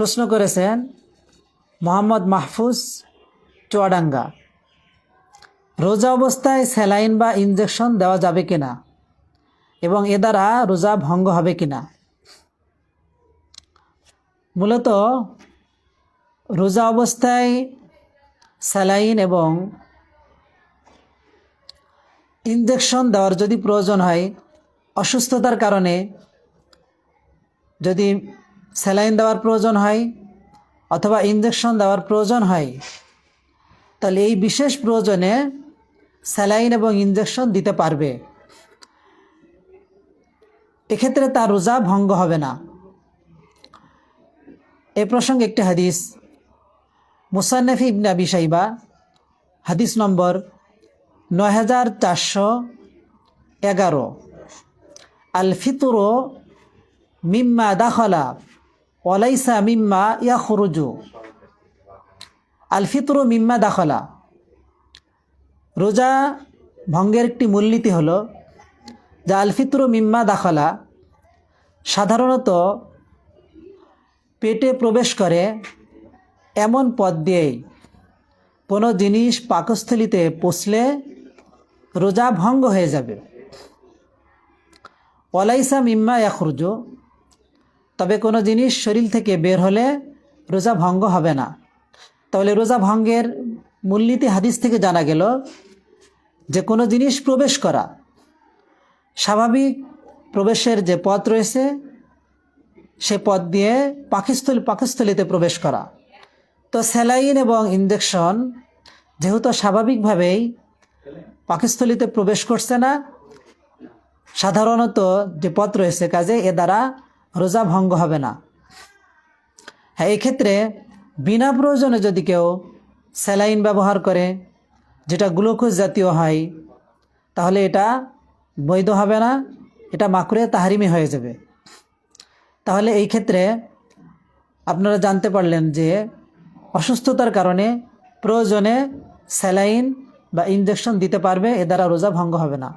প্রশ্ন করেছেন মোহাম্মদ মাহফুজ চুয়াডাঙ্গা, রোজা অবস্থায় স্যালাইন বা ইনজেকশন দেওয়া যাবে কিনা এবং এ দ্বারা রোজা ভঙ্গ হবে কিনা? মূলত রোজা অবস্থায় স্যালাইন এবং ইনজেকশন দেওয়ার যদি প্রয়োজন হয়, অসুস্থতার কারণে যদি স্যালাইন দেওয়ার প্রয়োজন হয় অথবা ইঞ্জেকশন দেওয়ার প্রয়োজন হয়। তাহলে এই বিশেষ প্রয়োজনে স্যালাইন এবং ইঞ্জেকশন দিতে পারবে। এক্ষেত্রে তার রোজা ভঙ্গ হবে না। এ প্রসঙ্গে একটি হাদিস, মুসান্নফি ইবনে আবি সাইবা হাদিস নম্বর নয় হাজার চারশো এগারো। আল ফিতুরো মিম্মা দাখলা ওয়ালাইসা মিম্মা ইয়া খরুজু মিম্মা দাখলা। রোজা ভঙ্গের একটি মূলনীতি হলো যে আল ফিতরু মিম্মা দাখলা, সাধারণত পেটে প্রবেশ করে এমন পথ দিয়েই। কোনো জিনিস পাকস্থলিতে পচলে রোজা ভঙ্গ হয়ে যাবে। ওয়ালাইসা মিম্মা ইয়াখরুজু। তবে কোনো জিনিস শরীর থেকে বের হলে রোজা ভঙ্গ হবে না। তাহলে রোজা ভঙ্গের মূলনীতি হাদিস থেকে জানা গেল যে কোনো জিনিস প্রবেশ করা স্বাভাবিক প্রবেশের যে পথ রয়েছে, সে পথ দিয়ে পাকিস্থলী, পাকস্থলিতে প্রবেশ করা। তো স্যালাইন এবং ইঞ্জেকশন যেহেতু স্বাভাবিকভাবেই পাকস্থলিতে প্রবেশ করছে না, সাধারণত যে পথ রয়েছে কাজে, এ দ্বারা রোজা ভঙ্গ হবে না। হ্যাঁ এক্ষেত্রে বিনা প্রয়োজনে যদি কেউ স্যালাইন ব্যবহার করে, যেটা গ্লুকোজ জাতীয় হয়, তাহলে এটা বৈধ হবে না, এটা মাকুরে তাহারিমি হয়ে যাবে। তাহলে এই ক্ষেত্রে আপনারা জানতে পারলেন যে অসুস্থতার কারণে প্রয়োজনে স্যালাইন বা ইঞ্জেকশন দিতে পারবে, এ দ্বারা রোজা ভঙ্গ হবে না।